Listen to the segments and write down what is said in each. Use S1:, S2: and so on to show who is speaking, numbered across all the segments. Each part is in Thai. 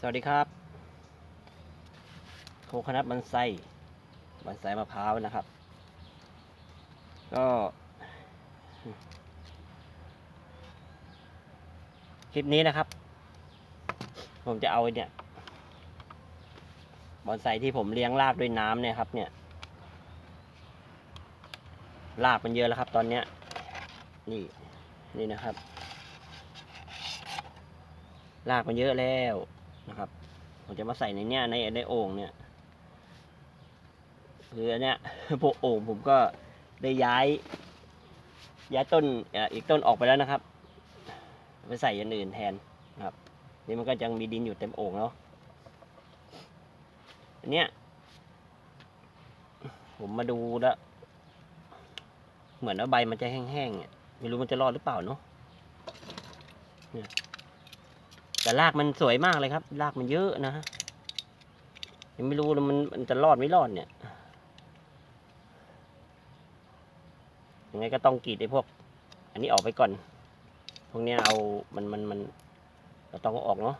S1: สวัสดีครับโคคนัทบันไซบันไซมะพร้าวนะครับ ก็ คลิปนี้นะครับ ผมจะเอาเนี่ยบอนไซที่ผมเลี้ยงรากด้วยน้ำเนี่ยครับ เนี่ยรากมันเยอะแล้วครับ ตอนเนี้ย นี่ นี่นะครับรากมันเยอะแล้ว นะครับ ผมจะมาใส่ในเนี้ยในในโอ่งเนี่ยคืออันเนี้ยพวกโอ่งผมก็ได้ย้าย ย้ายต้นอีกต้นออกไปแล้วนะครับ ไปใส่อย่างอื่นแทนนะครับ นี่มันก็ยังมีดินอยู่เต็มโอ่งเนาะอันเนี้ยผมมาดูแล้ว เหมือนว่าใบมันจะแห้งๆเนี่ยไม่รู้มันจะรอดหรือเปล่าเนาะเนี่ย แต่รากมันสวยมากเลยครับ รากมันเยอะนะฮะยังไม่รู้เลยมันมันจะรอดไม่รอดเนี่ยยังไงก็ต้องกรีดไอ้พวก อันนี้ออกไปก่อน พวกเนี้ยเอามันมันมันเราต้องเอาออกเนาะ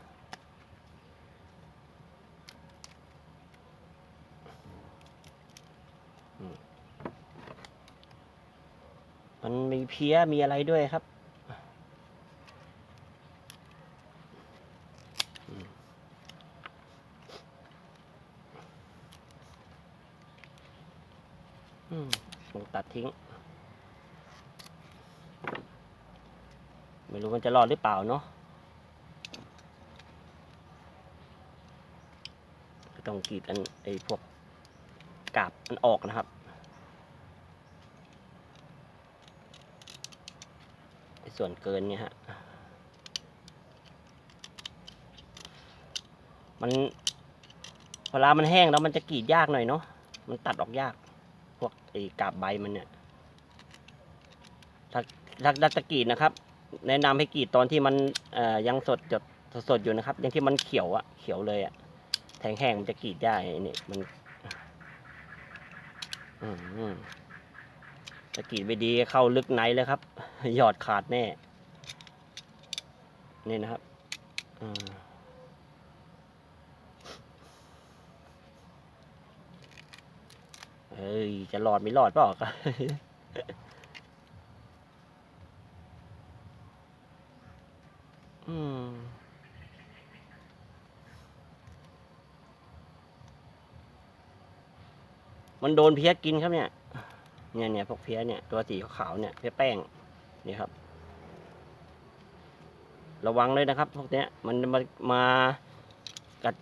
S1: มันมีเพี้ยมีอะไรด้วยครับ ผมตัดทิ้ง ไม่รู้มันจะรอดหรือเปล่าเนาะต้องกรีดอันไอ้พวกกาบมันออกนะครับไอ้ส่วนเกินเนี่ยฮะ มันเวลามันแห้งแล้วมันจะกรีดยากหน่อยเนาะ มันตัดออกยาก ไอ้กาบใบมันเนี่ยถ้าถ้าถ้าจะกีดนะครับ แนะนำให้กีดตอนที่มันเอ่อยังสดจดสดอยู่นะครับ ยังที่มันเขียวอะเขียวเลยอะแทงแห้งมันจะกีดได้นี่มันอืมจะกีดไปดีเข้าลึกในเลยครับ หยอดขาดแน่ นี่นะครับ อืม เฮ้ย จะรอดไม่รอดเปล่าอืมมันโดนเพี้ยกินครับเนี่ย เนี่ยเนี่ยพวกเพี้ยเนี่ยตัวสีขาวๆเนี่ยเพี้ยแป้งนี่ครับ ระวังเลยนะครับ พวกเนี้ยมันมามากัด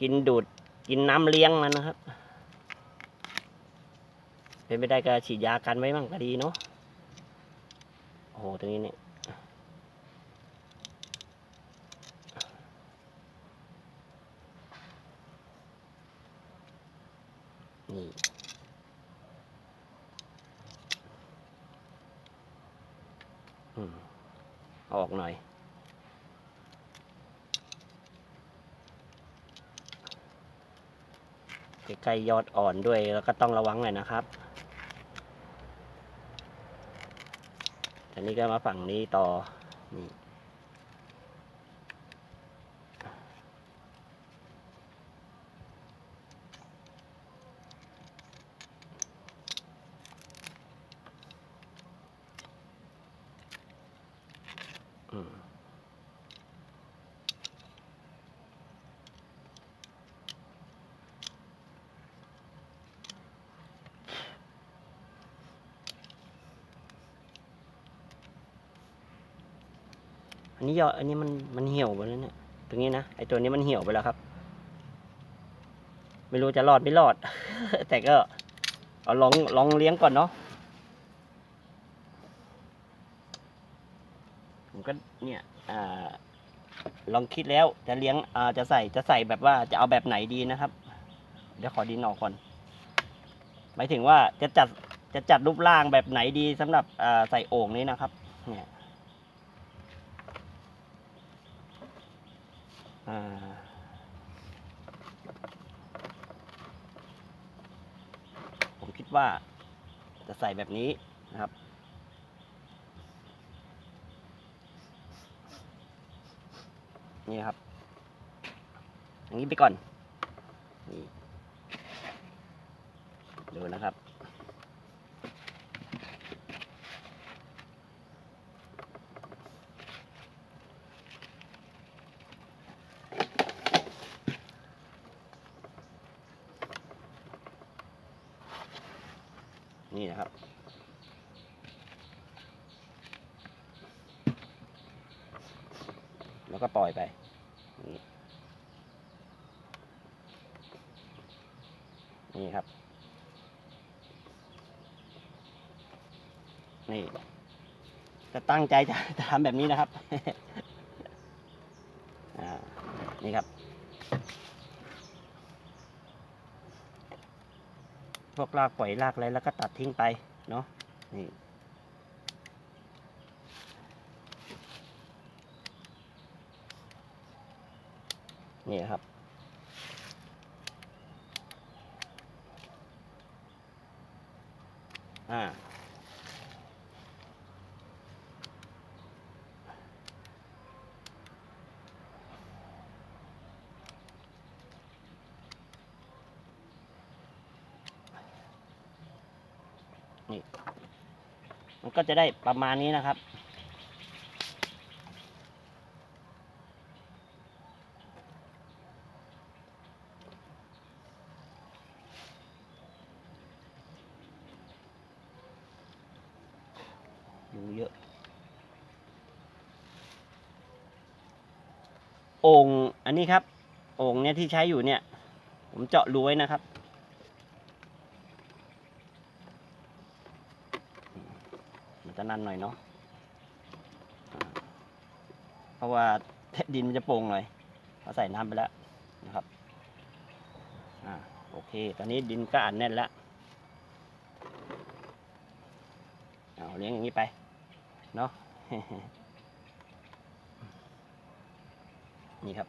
S1: กินดูดกินน้ำเลี้ยงมันนะครับ เป็นไม่ได้ก็ฉีดยากันไว้มั่งก็ดีเนาะโอ้โหตรงนี้เนี่ยนี่อือออกหน่อย ใกล้ๆยอดอ่อนด้วยแล้วก็ต้องระวังหน่อยนะครับ อันนี้ก็มาฝั่งนี้ต่อนี่ นนี้ยอดอันนี้มันมันเหี่ยวไปแล้วเนี่ยตรงนี้นะไอตัวนี้มันเหี่ยวไปแล้วครับ ไม่รู้จะรอดไม่รอด แต่ก็เอาลองลองเลี้ยงก่อนเนาะผมก็เนี่ยอ่าลองคิดแล้วจะเลี้ยงอ่าจะใส่จะใส่แบบว่าจะเอาแบบไหนดีนะครับ เดี๋ยวขอดินออกก่อนหมายถึงว่าจะจัดจะจัดรูปร่างแบบไหนดีสำหรับอ่าใส่โอ่งนี้นะครับ เนี่ยอ่า ผมคิดว่าจะใส่แบบนี้นะครับ นี่ครับ อย่างนี้ไปก่อน นี่ ดูนะครับ นี่นะครับ แล้วก็ปล่อยไปนี่ครับ นี่จะตั้งใจจะจะทำแบบนี้นะครับ อ่า นี่ครับ พวกรากปล่อยรากอะไรแล้วก็ตัดทิ้งไปเนาะนี่นี่ครับ อ่า นี่ มันก็จะได้ประมาณนี้นะครับ อยู่เยอะโอ่งอันนี้ครับโอ่งเนี่ยที่ใช้อยู่เนี่ย ผมเจาะรูไว้นะครับ มัน จะนั่นหน่อยเนาะเพราะว่าดินมันจะโป่งหน่อยเราใส่น้ำไปแล้วนะครับอ่าโอเค ตอนนี้ดินก็อัดแน่นแล้วเอาเลี้ยงอย่างนี้ไป เนาะนี่ครับ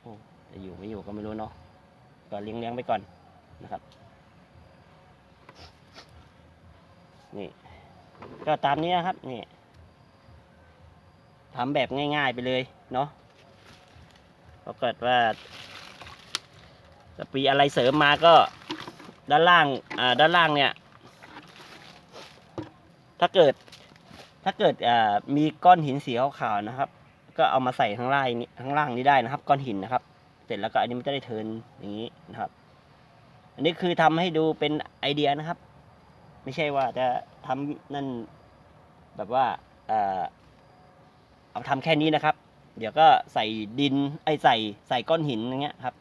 S1: โอ้จะอยู่ไม่อยู่ก็ไม่รู้เนาะก็เลี้ยงเลี้ยงไปก่อนนะครับ นี่ ก็ตามนี้นะครับ นี่ทำแบบง่าย ๆไปเลย เนาะถ้าเกิดว่าจะปีอะไรเสริมมาก็ด้านล่าง อ่า ด้านล่างเนี่ย ถ้าเกิด ถ้าเกิด อ่า มีก้อนหินสีขาวๆนะครับ ก็เอามาใส่ข้างล่างนี้ ข้างล่างนี้ได้นะครับ ก้อนหินนะครับ เสร็จแล้วก็อันนี้มันจะได้เทินอย่างนี้นะครับ อันนี้คือทำให้ดูเป็นไอเดียนะครับ ไม่ใช่ว่าจะทำนั่นแบบว่าเออเอาทำแค่นี้นะครับ เดี๋ยวก็ใส่ดินไอใส่ใส่ก้อนหินอย่างเงี้ยครับ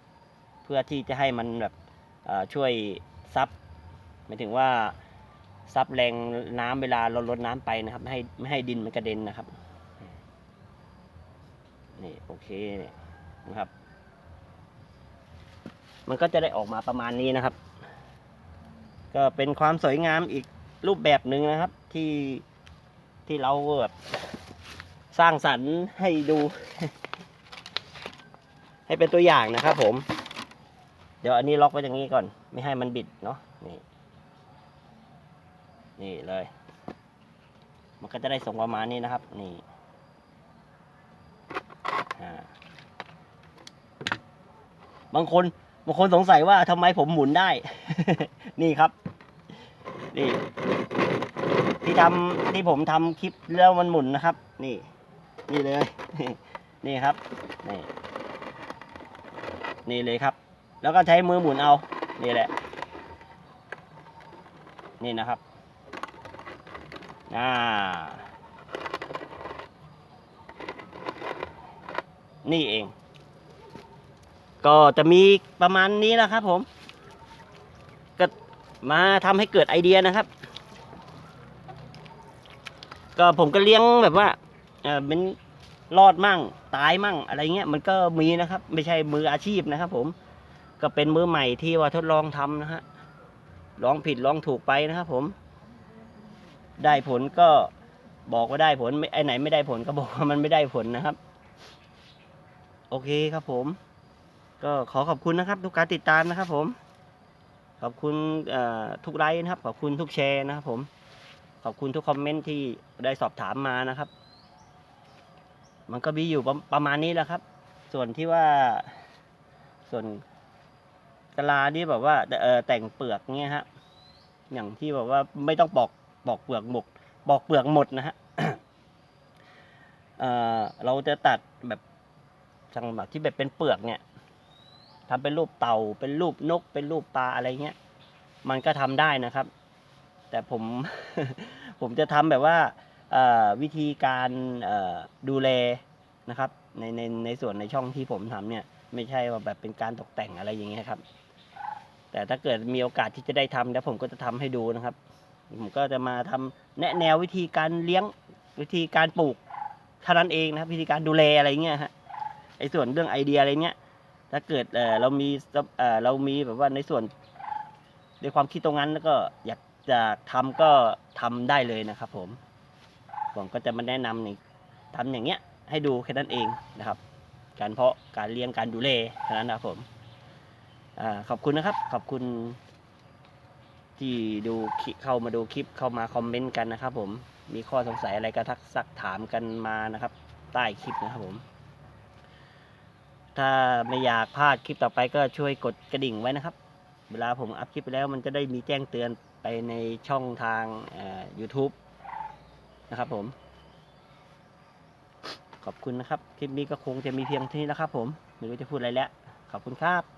S1: เพื่อที่จะให้มันแบบช่วยซับหมายถึงว่าซับแรงน้ำเวลาเราลดน้ำไปนะครับไม่ให้ไม่ให้ดินมันกระเด็นนะครับนี่โอเคนะครับ มันก็จะได้ออกมาประมาณนี้นะครับ ก็เป็นความสวยงามอีกรูปแบบหนึ่งนะครับ ที่ที่เราแบบสร้างสรรค์ให้ดู ให้เป็นตัวอย่างนะครับผม เดี๋ยวอันนี้ล็อกไว้อย่างนี้ก่อน ไม่ให้มันบิดเนาะนี่นี่เลย มันก็จะได้ส่งประมาณนี้นะครับ นี่บางคนบางคนสงสัยว่าทำไมผมหมุนได้ นี่ครับ นี่ ที่ทำที่ผมทำคลิปแล้วมันหมุนนะครับ นี่ นี่เลย นี่ครับ นี่ นี่เลยครับ แล้วก็ใช้มือหมุนเอา นี่แหละ นี่นะครับอ่านี่เอง ก็จะมีประมาณนี้แหละครับผม มาทำให้เกิดไอเดียนะครับ ก็ผมก็เลี้ยงแบบว่าเออเป็นรอดมั่งตายมั่งอะไรเงี้ยมันก็มีนะครับ ไม่ใช่มืออาชีพนะครับ ผม ก็เป็นมือใหม่ที่ว่าทดลองทำนะฮะลองผิดลองถูกไปนะครับ ผม ได้ผลก็บอกว่าได้ผลไม่ไอไหนไม่ได้ผลก็บอกว่ามันไม่ได้ผลนะครับ โอเคครับผม ก็ขอขอบคุณนะครับ ทุกการติดตามนะครับผม ขอบคุณทุกไลค์นะครับ ขอบคุณทุกแชร์นะครับผม ขอบคุณทุกคอมเมนต์ที่ได้สอบถามมานะครับ มันก็มีอยู่ประมาณนี้แหละครับ ส่วนที่ว่า ส่วนกะลานี่แบบว่าแต่งเปลือกเงี้ยฮะ อย่างที่แบบว่าไม่ต้องปอกปอกเปลือกหมกปอกเปลือกหมดนะฮะเเราจะตัดแบบจังแบบที่แบบเป็นเปลือกเนี่ย ทำเป็นรูปเต่า เป็นรูปนก เป็นรูปปลาอะไรเงี้ย มันก็ทำได้นะครับ แต่ผม ผมจะทำแบบว่าวิธีการดูแลนะครับ ในในในส่วนในช่องที่ผมทำเนี่ย ไม่ใช่ว่าแบบเป็นการตกแต่งอะไรอย่างเงี้ยครับ แต่ถ้าเกิดมีโอกาสที่จะได้ทำแล้วผมก็จะทำให้ดูนะครับ ผมก็จะมาทำแนะแนววิธีการเลี้ยงวิธีการปลูกเท่านั้นเองนะครับ วิธีการดูแลอะไรเงี้ยฮะไอ้ส่วนเรื่องไอเดียอะไรเงี้ย ถ้าเกิดเออเรามีเออเรามีแบบว่าในส่วนในความคิดตรงนั้นแล้วก็อยากจะทำก็ทำได้เลยนะครับ ผมผมก็จะมาแนะนำในทำอย่างเงี้ยให้ดูแค่นั้นเองนะครับ การเพาะการเลี้ยงการดูแลเท่นั้นนะครับผมอขอบคุณนะครับ ขอบคุณ ที่ดูเข้ามาดูคลิปเข้ามาคอมเมนต์กันนะครับ ผมมีข้อสงสัยอะไรก็ทักซักถามกันมานะครับ ใต้คลิปนะครับผม ถ้าไม่อยากพลาดคลิปต่อไปก็ช่วยกดกระดิ่งไว้นะครับ เวลาผมอัพคลิปไปแล้วมันจะได้มีแจ้งเตือนไปในช่องทาง YouTube นะครับผม ขอบคุณนะครับ คลิปนี้ก็คงจะมีเพียงเท่านี้นะครับผม ไม่รู้จะพูดอะไรแล้ว ขอบคุณครับ